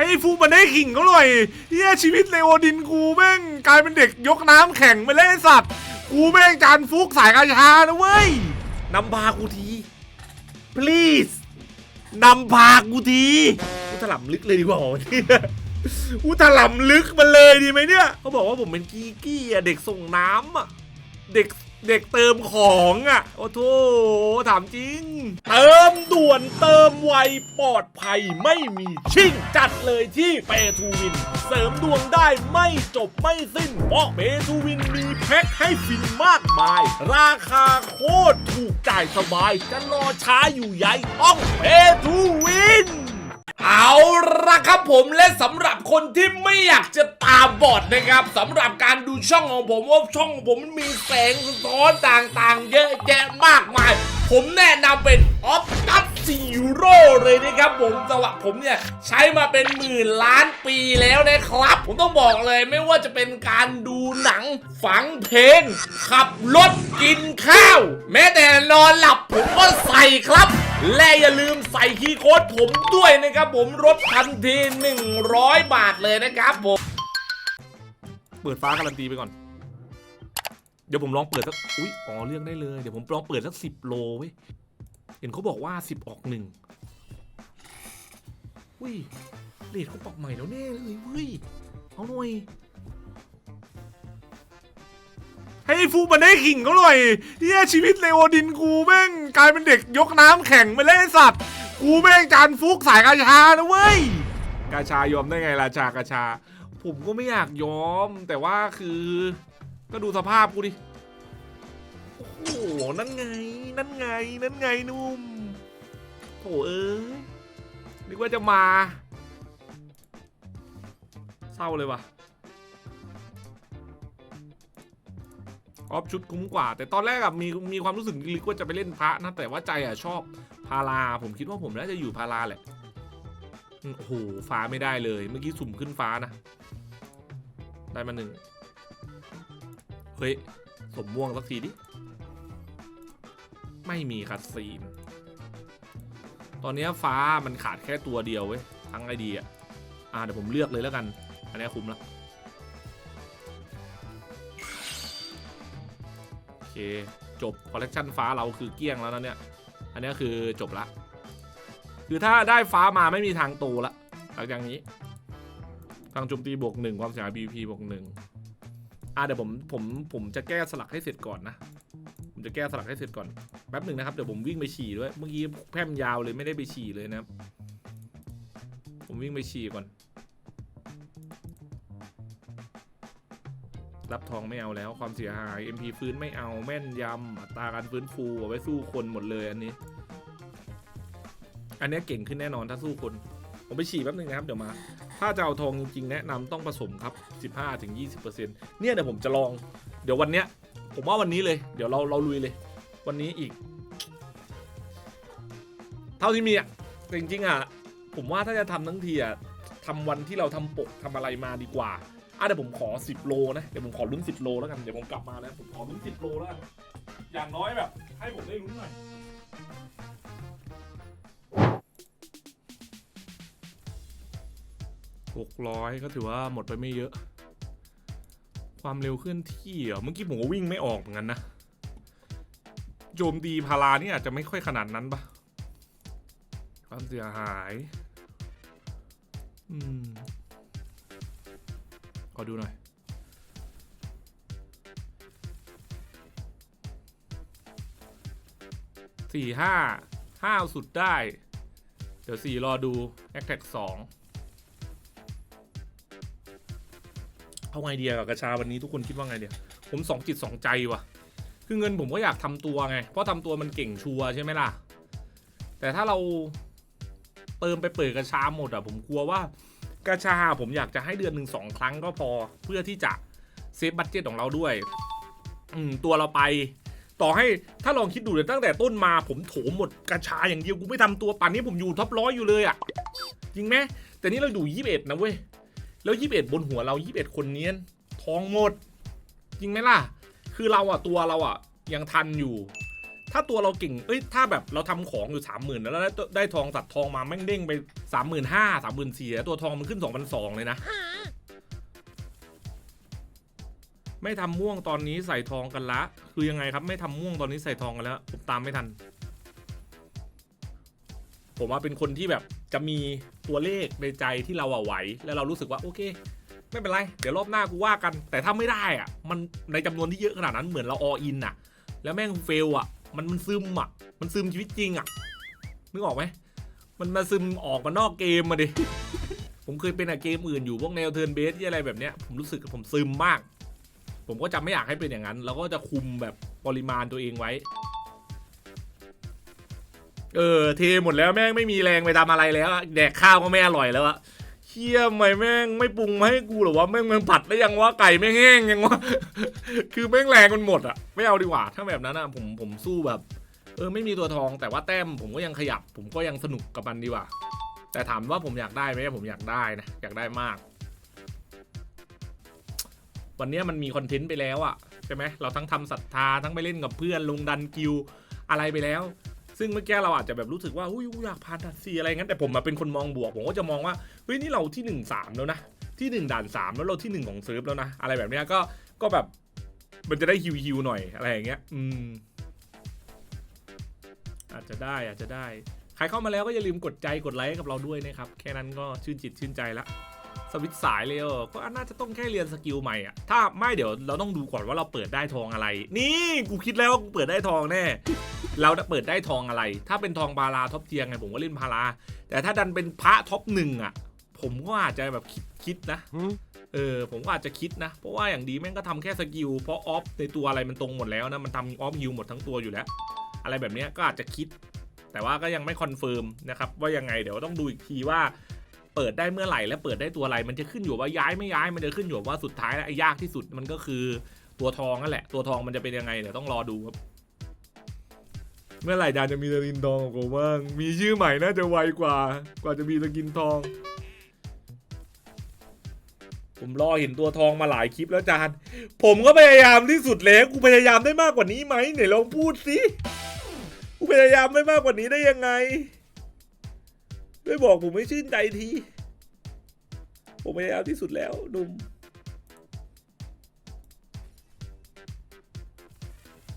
ให้ไอ้ฟุกมันได้ขิงเขาหน่อยเฮียชีวิตเลโอดินกูแม่งกลายเป็นเด็กยกน้ำแข่งไปเลยไอ้สัตว์ กูแม่งจานฟุกสายกาชานะเว้ยนำพากูที please นำพากูทีกูถล่ำลึกเลยดีกว่าวันนี้กูถล่ำลึกมันเลยดีไหมเนี่ยเขาบอกว่าผมเป็นกีกี้อะเด็กส่งน้ำอะเด็ก เด็กเติมของอะโอ้โถถามจริง เติมด่วนเติมไวปลอดภัยไม่มีชิ่งจัดเลยที่เปทูวิน เสริมดวงได้ไม่จบไม่สิ้น เพราะเปทูวินมีแพ็คให้ฟินมากมาย ราคาโคตรถูกจ่ายสบายจะรอช้าอยู่ใหญ่ต้องเปทูวิน เอาละครับผมและสำหรับคนที่ไม่อยากจะตาบอดนะครับสำหรับการดูช่องของผมว่าช่องของผมมันมีแสงสะท้อนต่างๆ เยอะแยะมากมาย ผมแนะนำเป็นออฟตัสซีโร่เลยนะครับผมสำหรับผมเนี่ยใช้มาเป็นหมื่นล้านปีแล้วนะครับ ผมต้องบอกเลยไม่ว่าจะเป็นการดูหนังฟังเพลงขับรถกินข้าว แม้แต่นอนหลับผมก็ใส่ครับ และอย่าลืมใส่คีย์โค้ดผมด้วยนะครับ ผมลดทันที 100 บาทเลยนะครับผม เปิดฟ้าการันตีไปก่อน เดี๋ยวผมลองเปิดสัก อุ๊ย อ๋อเลือกได้เลย เดี๋ยวผมลองเปิดสักสิบโลเว้ย เห็นเขาบอกว่าสิบออกหนึ่งอุ้ยเลทเขาปรับใหม่แล้วแน่เลยเว้ย เอาหน่อย ไอ้ฟุกมันได้ขิงเขาหน่อยเฮียชีวิตเลโอดินกูแม่งกลายเป็นเด็กยกน้ำแข่งไปเลยไอ้สัตว์ กูแม่งจานฟุกสายกาชานะเว้ย กาชายอมได้ไงราชากาชา ผมก็ไม่อยากยอม แต่ว่าคือ ก็ดูสภาพกูดิ โอ้โห นั่นไง นั่นไง นั่นไงนุ่มโถเอ้ยนึกว่าจะมา เศร้าเลยว่ะ ออฟชุดคุ้มกว่า แต่ตอนแรกอะมีมีความรู้สึกลึกว่าจะไปเล่นพระนะแต่ว่าใจอะชอบพาราผมคิดว่าผมน่าจะอยู่พาราแหละโอ้โหฟ้าไม่ได้เลยเมื่อกี้สุ่มขึ้นฟ้านะ ได้มาหนึ่งเฮ้ยสมม่วงสักทีดิไม่มีคัดซีนตอนนี้ฟ้ามันขาดแค่ตัวเดียวเว้ยทั้งไอเดียอ่าเดี๋ยวผมเลือกเลยแล้วกัน อันนี้คุ้มละ จบคอลเลกชันฟ้าเราคือเกี้ยงแล้วนะเนี่ย อันนี้คือจบละ คือถ้าได้ฟ้ามาไม่มีทางโตละหลังจากนี้ ทางโจมตีบวกหนึ่งความเสียหาย PVP บวกหนึ่งอะเดี๋ยวผมผมผมจะแก้สลักให้เสร็จก่อนนะ ผมจะแก้สลักให้เสร็จก่อนแป๊บหนึ่งนะครับเดี๋ยวผมวิ่งไปฉี่ด้วย เมื่อกี้แพมยาวเลยไม่ได้ไปฉี่เลยนะผมวิ่งไปฉี่ก่อน รับทองไม่เอาแล้ว ความเสียหาย MP ฟื้นไม่เอาแม่นยำอัตราการฟื้นฟูเอาไว้สู้คนหมดเลยอันนี้ อันนี้เก่งขึ้นแน่นอนถ้าสู้คน ผมไปฉี่แป๊บนึงนะครับเดี๋ยวมา ถ้าจะเอาทองจริงๆแนะนำต้องผสมครับ 15-20%เนี่ยเดี๋ยวผมจะลอง เดี๋ยววันเนี้ย ผมว่าวันนี้เลย เดี๋ยวเราเราลุยเลย วันนี้อีก เท่าที่มีอะจริงๆอะผมว่าถ้าจะทำทั้งทีอะทำวันที่เราทำปกทำอะไรมาดีกว่า อะเดี๋ยวผมขอ 10 โลนะ เดี๋ยวผมขอลุ้น 10 โลแล้วกัน เดี๋ยวผมกลับมาแล้วผมขอลุ้น 10 โลแล้วกัน อย่างน้อยแบบ ให้ผมได้ลุ้นหน่อยหกร้อยก็ถือว่าหมดไปไม่เยอะ ความเร็วเคลื่อนที่เหรอเมื่อกี้ผมก็วิ่งไม่ออกเหมือนกันนะ โจมตีพารานี่อาจจะไม่ค่อยขนาดนั้นปะความเสียหาย อืม อดูหน่อย สี่ห้าห้าสุดได้ เดี๋ยวสี่รอดูแอคแท็กสองเอาไงเดียกับกระชาวันนี้ทุกคนคิดว่าไงเดียผมสองจิตสองใจว่ะคือเงินผมก็อยากทำตัวไง เพราะทำตัวมันเก่งชัวร์ใช่ไหมล่ะ แต่ถ้าเราเติมไปเปิดกระชาหมดอะผมกลัวว่า กระชาผมอยากจะให้เดือนหนึ่งสองครั้งก็พอเพื่อที่จะเซฟบัตเจตของเราด้วย อืมตัวเราไป ต่อให้ถ้าลองคิดดูเลยตั้งแต่ต้นมาผมโถมหมดกระชาอย่างเดียวกูไม่ทำตัวป่านนี้ผมอยู่ท็อปร้อยอยู่เลยอะจริงไหมแต่นี่เราอยู่ยี่สิบเอ็ดนะเว้ยแล้วยี่สิบเอ็ดบนหัวเรายี่สิบเอ็ดคนเนี้ยทองหมด จริงไหมล่ะ คือเราอะตัวเราอะยังทันอยู่ ถ้าตัวเราเก่ง เอ้ย ถ้าแบบเราทำของอยู่สามหมื่นแล้วได้ได้ทองตัดทองมาแม่งเด้งไปสามหมื่นห้าสามหมื่นสี่ตัวทองมันขึ้นสองพันสองเลยนะ ไม่ทำม่วงตอนนี้ใส่ทองกันละ คือยังไงครับ ไม่ทำม่วงตอนนี้ใส่ทองกันแล้ว ผมตามไม่ทัน ผมว่าเป็นคนที่แบบจะมีตัวเลขในใจที่เราอะไหว แล้วเรารู้สึกว่าโอเคไม่เป็นไร เดี๋ยวรอบหน้ากูว่ากัน แต่ถ้าไม่ได้อะมันในจำนวนที่เยอะขนาดนั้นเหมือนเราออินอะแล้วแม่งเฟลอะ มันมันซึมอะ มันซึมชีวิตจริงอะ นึกออกไหม มันมาซึมออกมานอกเกมมาดิ ผมเคยเป็นอะเกมอื่นอยู่พวกแนวเทิร์นเบสที่อะไรแบบเนี้ย ผมรู้สึกผมซึมมาก ผมก็จะไม่อยากให้เป็นอย่างนั้น แล้วก็จะคุมแบบปริมาณตัวเองไว้ เออเทหมดแล้วแม่งไม่มีแรงไปทำอะไรแล้วอะแดกข้าวก็ไม่อร่อยแล้วอะ เชี่ยไม่แม่งไม่ปรุงมาให้กูหรอวะแม่งมันผัดได้ยังวะไก่ไม่แห้งยังวะคือแม่งแรงมันหมดอะไม่เอาดีกว่าถ้าแบบนั้นอะผมผมสู้แบบ เออไม่มีตัวทองแต่ว่าแต้มผมก็ยังขยับ ผมก็ยังสนุกกับมันดีกว่า แต่ถามว่าผมอยากได้ไหมผมอยากได้นะอยากได้มาก วันนี้มันมีคอนเทนต์ไปแล้วอะใช่ไหมเราทั้งทำศรัทธาทั้งไปเล่นกับเพื่อนลงดันกิวอะไรไปแล้ว ซึ่งเมื่อกี้เราอาจจะแบบรู้สึกว่าอุ้ยอยากผ่านด่านสี่อะไรงั้นแต่ผมมาเป็นคนมองบวก ผมก็จะมองว่าเฮ้ยนี่เราที่หนึ่งสามแล้วนะ ที่หนึ่งด่านสามแล้วเราที่หนึ่งของเซิร์ฟแล้วนะ อะไรแบบนี้ก็ก็แบบมันจะได้ฮิวฮิวๆหน่อยอะไรอย่างเงี้ยอืมอาจจะได้อาจจะได้ ใครเข้ามาแล้วก็อย่าลืมกดใจกดไลค์กับเราด้วยนะครับ แค่นั้นก็ชื่นจิตชื่นใจละ สวิตช์สายเลยเออก็น่าจะต้องแค่เรียนสกิลใหม่อะ ถ้าไม่เดี๋ยวเราต้องดูก่อนว่าเราเปิดได้ทองอะไร นี่กูคิดแล้วว่ากูเปิดได้ทองแน่ เราจะเปิดได้ทองอะไร ถ้าเป็นทองบาราท็อปเทียงไงผมก็เล่นพารา แต่ถ้าดันเป็นพระท็อปหนึ่งอะ ผมก็อาจจะแบบคิดคิดนะเออผมก็อาจจะคิดนะ เพราะว่าอย่างดีแม่งก็ทำแค่สกิลเพราะออฟในตัวอะไรมันตรงหมดแล้วนะมันทำออฟฮิลหมดทั้งตัวอยู่แล้ว อะไรแบบเนี้ยก็อาจจะคิด แต่ว่าก็ยังไม่คอนเฟิร์มนะครับว่ายังไงเดี๋ยวต้องดูอีกทีว่า เปิดได้เมื่อไหร่และเปิดได้ตัวอะไร มันจะขึ้นอยู่ว่าย้ายไม่ย้ายมันจะขึ้นอยู่ว่าสุดท้ายแล้วไอ้ยากที่สุดมันก็คือตัวทองนั่นแหละ ตัวทองมันจะเป็นยังไงเดี๋ยวต้องรอดูครับเมื่อไหร่ดานจะมีสกินทองของผมบ้างมีชื่อใหม่น่าจะไวกว่า กว่าจะมีสกินทอง ผมรอเห็นตัวทองมาหลายคลิปแล้วจานผมก็พยายามที่สุดแล้วกูพยายามได้มากกว่านี้ไหมไหนลองพูดสิกูพยายามไม่มากกว่านี้ได้ยังไง ไม่บอกผมไม่ชื่นใจที ผมพยายามที่สุดแล้วหนุ่ม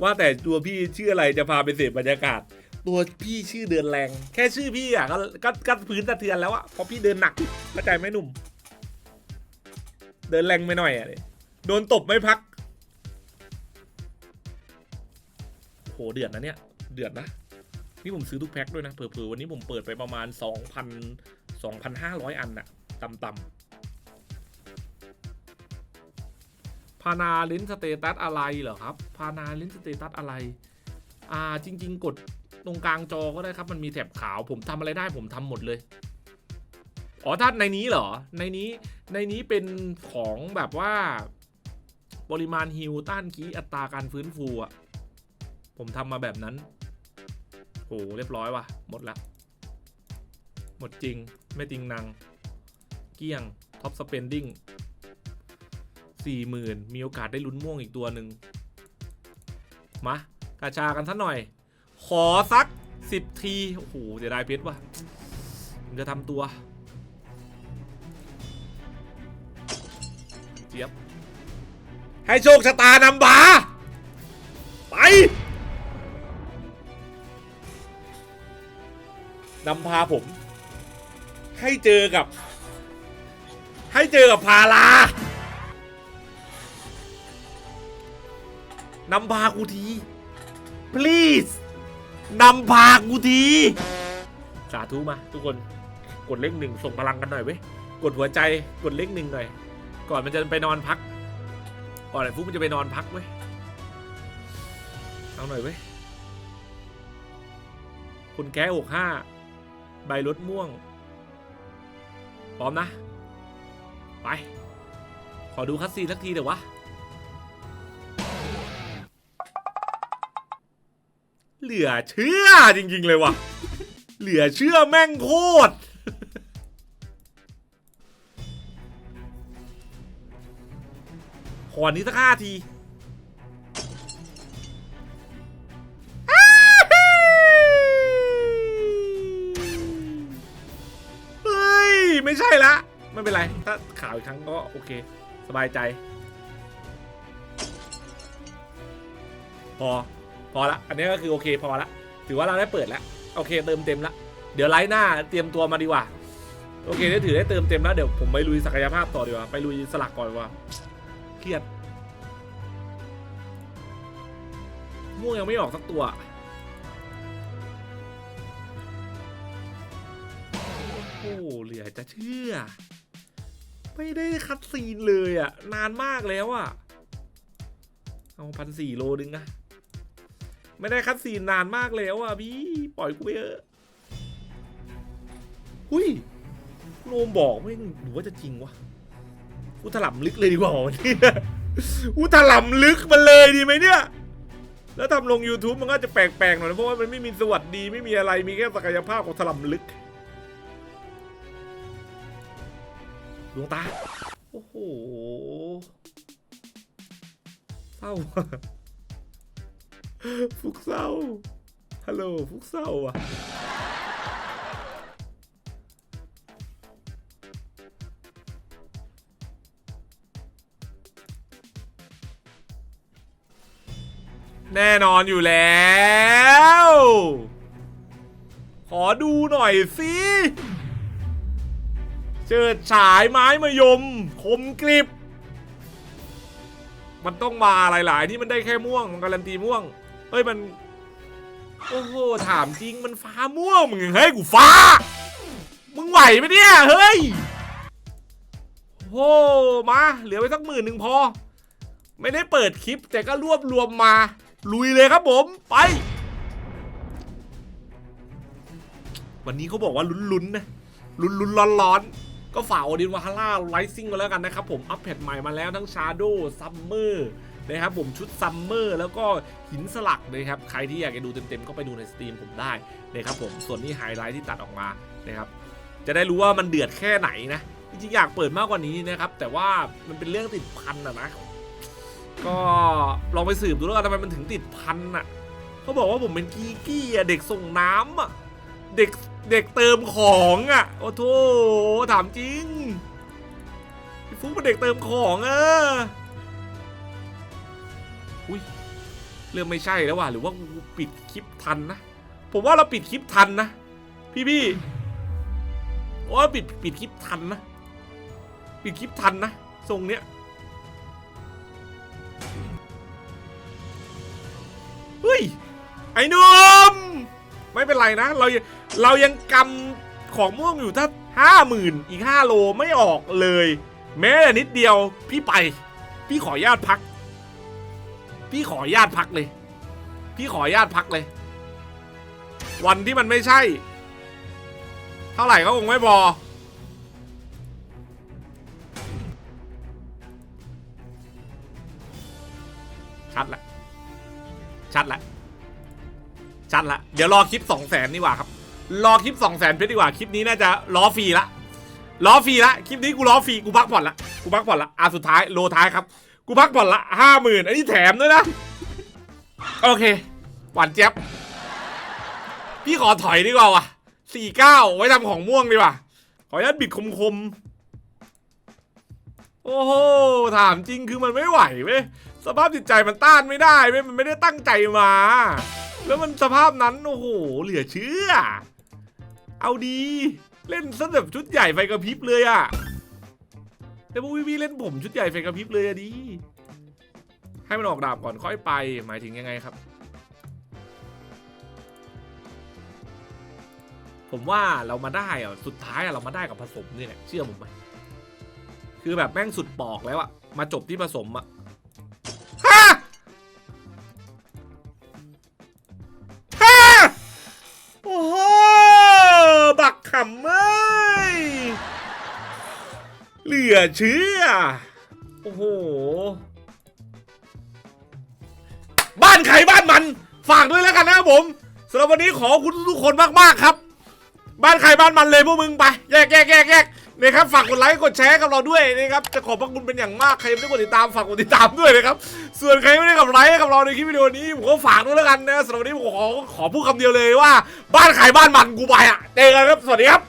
ว่าแต่ตัวพี่ชื่ออะไรจะพาไปเสพบรรยากาศ ตัวพี่ชื่อเดินแรง แค่ชื่อพี่อะก็ก็ก็พื้นสะเทือนแล้วอะเพราะพี่เดินหนักเข้าใจไหมหนุ่ม เดินแรงไปหน่อยอะโดนตบไม่พัก โหเดือดนะเนี่ย เดือดนะ นี่ผมซื้อทุกแพ็คด้วยนะเผื่อๆวันนี้ผมเปิดไปประมาณ 2,000 2,500 อันน่ะต่ำๆพานาลินสเตตัสอะไรเหรอครับพานาลินสเตตัสอะไรอ่าจริง ๆ กดตรงกลางจอก็ได้ครับ มันมีแถบขาวผมทำอะไรได้ผมทำหมดเลยอ๋อถ้าในนี้เหรอ ในนี้ ในนี้เป็นของแบบว่า ปริมาณฮิวต้านคีอัตราการฟื้นฟูอะผมทำมาแบบนั้น โหเรียบร้อยว่ะ หมดละ หมดจริง ไม่จริงนาง เกี้ยง ท็อปสเปนดิ้งสี่หมื่นมีโอกาสได้ลุ้นม่วงอีกตัวหนึ่งมากาชากันสักหน่อย ขอสักสิบที โอ้โหเสียดายเพชรว่ะผมจะทำตัว เจี๊ยบ ให้โชคชะตานำบา นำพาผม ให้เจอกับ ให้เจอกับพาลานำพากูที please นำพากูที สาธุมา ทุกคนกดเลขหนึ่งส่งพลังกันหน่อยเว้ยกดหัวใจกดเลขหนึ่งหน่อย ก่อนมันจะไปนอนพัก ก่อนไอ้ฟุกมันจะไปนอนพักเว้ยเอาหน่อยเว้ยคุณแก้อกห้า ใบรถม่วง พร้อมนะ ไป ขอดูคัสซีนสักทีเดี๋ยววะ เหลือเชื่อจริง ๆ เลยวะเหลือเชื่อแม่งโคตรขอนี้สักห้าที ไม่เป็นไร ถ้าข่าวอีกครั้งก็โอเค สบายใจ พอ พอละ อันนี้ก็คือโอเคพอละ ถือว่าเราได้เปิดแล้ว โอเคเติมเต็มละ เดี๋ยวไลฟ์หน้าเตรียมตัวมาดีกว่า โอเคได้ถือได้เติมเต็มแล้วเดี๋ยวผมไปลุยศักยภาพต่อดีกว่า ไปลุยสลักก่อนดีกว่า เครียดม่วงยังไม่ออกสักตัว เหลือจะเชื่อ ไม่ได้คัดซีนเลยอะนานมากแล้วอะเอาพันสี่โลนึงนะไม่ได้คัดซีนนานมากแล้วอะพี่ ปล่อยกูไปเถอะหุยโนมบอกไม่หรือว่าจะจริงวะกูถล่ำลึกเลยดีกว่าวันนี้กูถล่ำลึกมันเลยดีไหมเนี่ย แล้วทำลง YouTube มันก็จะแปลกๆหน่อยเพราะว่ามันไม่มีสวัสดีไม่มีอะไรมีแค่ศักยภาพของถล่ำลึก ดวงตา โอ้โหเศร้าว่ะฟุกเศร้าฮัลโหลฟุกเศร้าอะแน่นอนอยู่แล้ว ขอดูหน่อยสิ เจิดฉายไม้มายม คมกริบ มันต้องมาหลายๆที่มันได้แค่ม่วง มันการันตีม่วง เฮ้ยมัน โอ้โห ถามจริงมันฟ้าม่วงมึงเฮ้ยกูฟ้า มึงไหวไหมเนี่ย เฮ้ยโอ้มา เหลือไปสักหมื่นหนึ่งพอ ไม่ได้เปิดคลิปแต่ก็รวบรวมมา ลุยเลยครับผมไป วันนี้เขาบอกว่าลุ้นๆนะลุ้นลุ้นร้อนร้อนๆ ก็ฝ่าโอดินวาฮาร่าไลซิ่งมาแล้วกันนะครับผมอัปเดตใหม่มาแล้วทั้งชาโดซัมเมอร์นะครับผมชุดซัมเมอร์แล้วก็หินสลักนะครับใครที่อยากจะดูเต็มๆ ก็ไปดูในสตรีมผมได้นะครับผมส่วนนี้ไฮไลท์ที่ตัดออกมานะครับจะได้รู้ว่ามันเดือดแค่ไหนนะจริงๆอยากเปิดมากกว่านี้นะครับ แต่ว่ามันเป็นเรื่องติดพันอะนะ ก็ลองไปสืบดูแล้วกันทำไมมันถึงติดพันอะเขาบอกว่าผมเป็นกีกี้อะเด็กส่งน้ำอะเด็ก เด็กเติมของอะโอ้โถถามจริงพี่ฟุ๊กเป็นเด็กเติมของเอออุ้ยเริ่มไม่ใช่แล้วว่ะหรือว่าปิดคลิปทันนะ ผมว่าเราปิดคลิปทันนะ พี่พี่ๆว่าปิดปิดคลิปทันนะ ปิดคลิปทันนะทรงเนี้ยเฮ้ยไอ้หนุ่มไม่เป็นไรนะ เรา เรายังกำของม่วงอยู่ถ้าห้าหมื่นอีกห้าโลไม่ออกเลย แม้แต่นิดเดียวพี่ไป พี่ขออนุญาตพัก พี่ขออนุญาตพักเลย พี่ขออนุญาตพักเลย วันที่มันไม่ใช่ เท่าไหร่ก็คงไม่พอชัดละ ชัดละ ชัดละ เดี๋ยวรอคลิปสองแสนดีกว่าครับ รอคลิปสองแสนเพชรดีกว่า คลิปนี้น่าจะล้อฟรีละล้อฟรีละ คลิปนี้กูล้อฟรี กูพักผ่อนละ กูพักผ่อนละ อะสุดท้ายโลท้ายครับ กูพักผ่อนละห้าหมื่นอันนี้แถมด้วยนะ โอเค หวานเจี๊ยบ พี่ขอถอยดีกว่าว่ะสี่เก้าไว้ทำของม่วงดีกว่า ขออนุญาตบิดคมคมๆโอ้โห ถามจริงคือมันไม่ไหวเว้ย สภาพจิตใจมันต้านไม่ได้เว้ย มันไม่ได้ตั้งใจมา แล้วมันสภาพนั้น โอ้โห เหลือเชื่อ เอาดี เล่นซะแบบชุดใหญ่ไฟกระพริบเลยอะแต่พวกพี่ๆเล่นผมชุดใหญ่ไฟกระพริบเลยอะดี ให้มันออกดาบก่อนค่อยไปหมายถึงยังไงครับ ผมว่าเรามาได้อะสุดท้ายอะเรามาได้กับผสมนี่แหละเชื่อผมไหมคือแบบแม่งสุดปอกแล้วอะมาจบที่ผสมอะ เหลือเชื่อ โอ้โห บ้านใครบ้านมัน ฝากด้วยแล้วกันนะครับผมสำหรับวันนี้ขอคุณทุกคนมากๆครับ บ้านใครบ้านมันเลยพวกมึงไป แยกแยกแยกแยกนะครับฝากกดไลค์กดแชร์กับเราด้วยนะครับจะขอบพระคุณเป็นอย่างมากใครไม่ได้กดติดตามฝากกดติดตามด้วยนะครับส่วนใครไม่ได้กดไลค์กับเราในคลิปวิดีโอนี้ผมก็ฝากด้วยแล้วกันนะสำหรับวันนี้ผมขอขอพูดคำเดียวเลยว่า บ้านใครบ้านมันกูไปอะเจอกันครับสวัสดีครับ